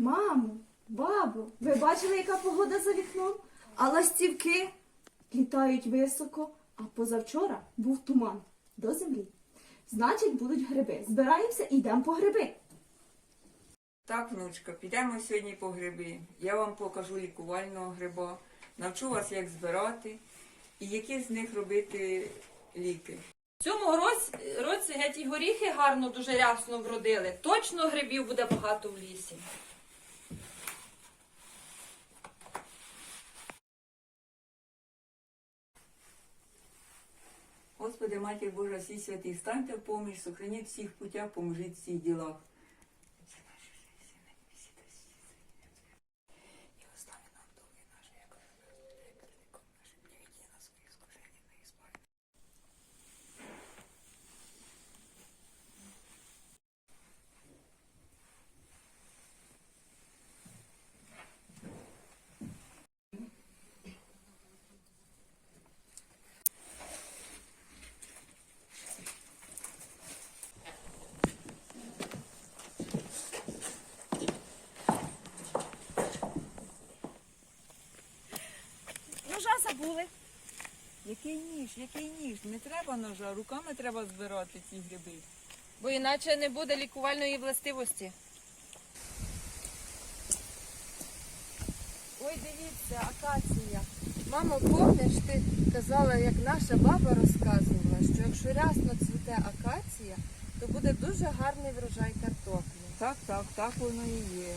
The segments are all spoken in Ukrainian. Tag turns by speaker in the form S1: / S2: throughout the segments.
S1: Мамо, бабо, ви бачили, яка погода за вікном? А ластівки літають високо, а позавчора був туман до землі. Значить, будуть гриби. Збираємося і йдемо по гриби.
S2: Так, внучка, підемо сьогодні по гриби. Я вам покажу лікувального гриба, навчу вас, як збирати і які з них робити ліки.
S3: В цьому році, році геть і горіхи гарно, дуже рясно вродили. Точно грибів буде багато в лісі.
S2: Господи, Матір Божа, всі святі, станьте в поміч, сохраніть всіх путях, поможіть всіх ділах. Який ніж, який ніж? Не треба ножа, руками треба збирати ці гриби.
S3: Бо іначе не буде лікувальної властивості.
S4: Ой, дивіться, акація. Мамо, помниш, ти казала, як наша баба розказувала, що якщо рясно цвіте акація, то буде дуже гарний врожай картоплі.
S2: Так, так, так воно і є.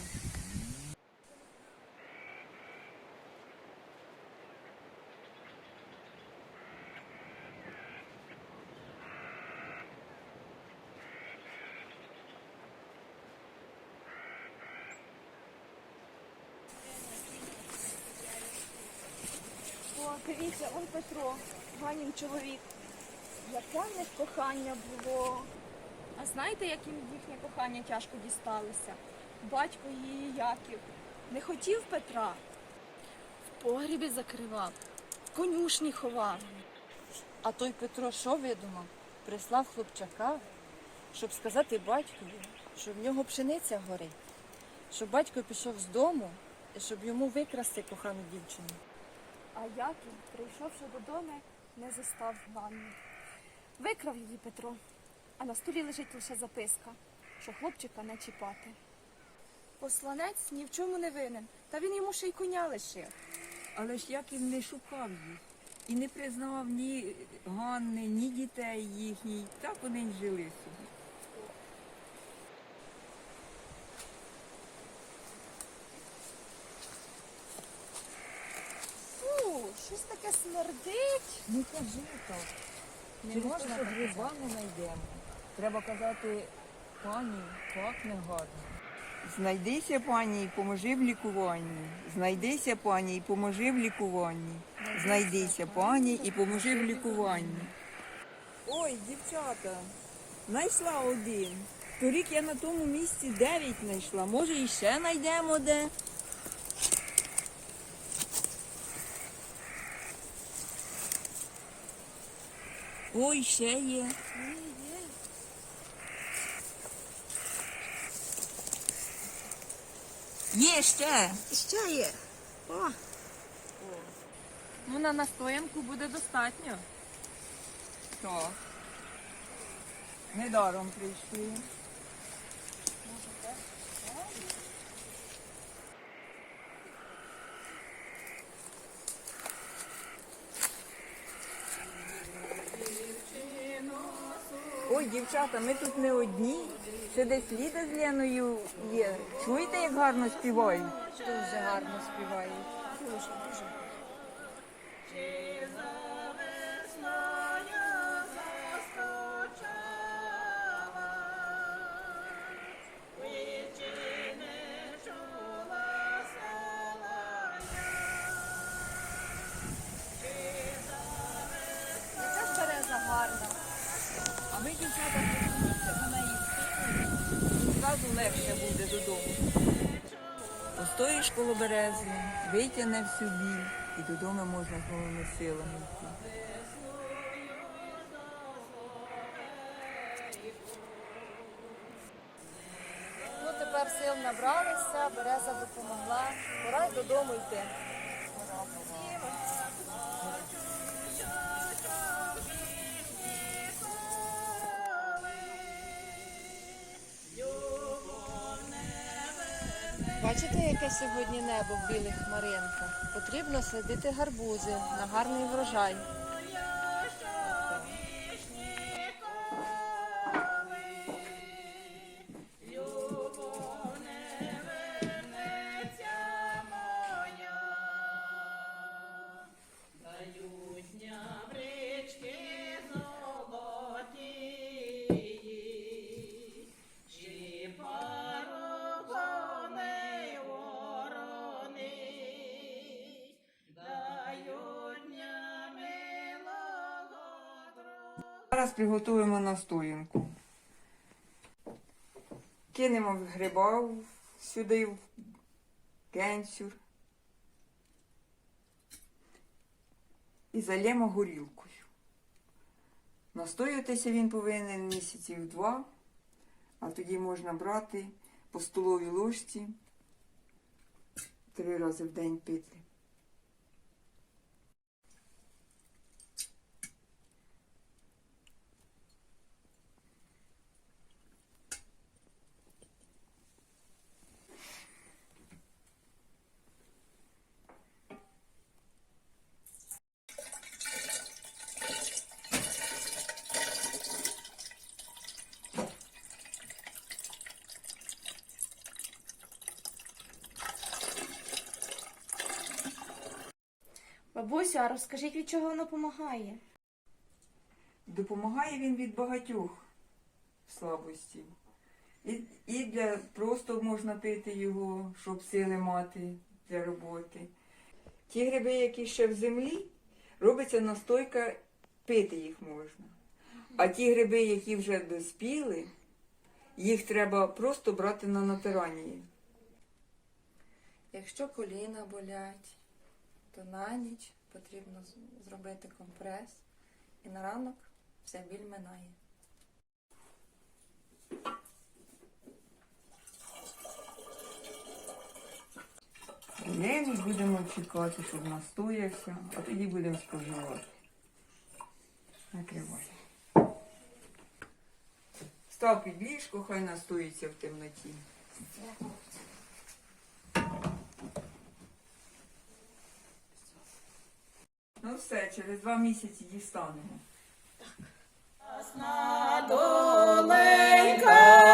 S1: Дивіться, он Петро, Ганін чоловік. Яке в них кохання було. А знаєте, як їм їхнє кохання тяжко дісталося? Батько її Яків не хотів Петра. В погрібі закривав, в конюшні ховав.
S4: А той Петро що видумав? Прислав хлопчака, щоб сказати батькові, що в нього пшениця горить, щоб батько пішов з дому і щоб йому викрасти кохану дівчину.
S1: А Яків, прийшовши додому, не застав Ганну. Викрав її Петро, а на столі лежить лише записка, що хлопчика не чіпати. Посланець ні в чому не винен, та він йому ще й коня лишив.
S2: Але ж Яків не шукав їх і не признавав ні Ганни, ні дітей їхніх. Так вони й жили собі.
S1: Щось таке смердить.
S2: Не кажи так.
S4: Не
S2: Через
S4: можна
S2: те, що
S4: так
S2: гриба не знайдемо. Треба казати, пані, пахне гарно. Знайдися, пані, і поможи в лікуванні. Знайдися, пані, і поможи в лікуванні. Знайдися, пані, і поможи в лікуванні. Ой, дівчата, знайшла один. Торік я на тому місці дев'ять знайшла. Може, і ще знайдемо де. Ой, ще є. Є ще.
S1: Ще є. О, О.
S3: Ну, на настоянку буде достатньо.
S2: Так. Недаром прийшли. Дівчата, ми тут не одні. Ще десь Ліда з Леною є. Чуєте, як гарно співають?
S4: Дуже гарно співають.
S1: яка
S2: зразу легше буде додому. Постоїш коло берези, витягне всю біль, і додому можна з новими силами йти.
S4: Ну тепер сил набралися, береза допомогла. Пора й додому йти. Бачите, яке сьогодні небо в білих хмаринках? Потрібно садити гарбузи на гарний врожай.
S2: Зараз приготуємо настоянку. Кинемо гриба сюди в кенцюр. І зальємо горілкою. Настоюватися він повинен місяців два, а тоді можна брати по столовій ложці три рази в день пити.
S1: Бабусю, а розкажіть, від чого воно допомагає?
S2: Допомагає він від багатьох слабостей. І, і для просто можна пити його, щоб сили мати для роботи. Ті гриби, які ще в землі, робиться настойка, пити їх можна. А ті гриби, які вже доспіли, їх треба просто брати на натирання.
S4: Якщо коліна болять, то на ніч потрібно зробити компрес і на ранок вся біль минає.
S2: День будемо чекати, щоб настоявся, а тоді будемо споживати. Накривай. Став під ліжко, хай настоїться в темноті. Ну все, через два місяці дістанемо.
S5: Доленька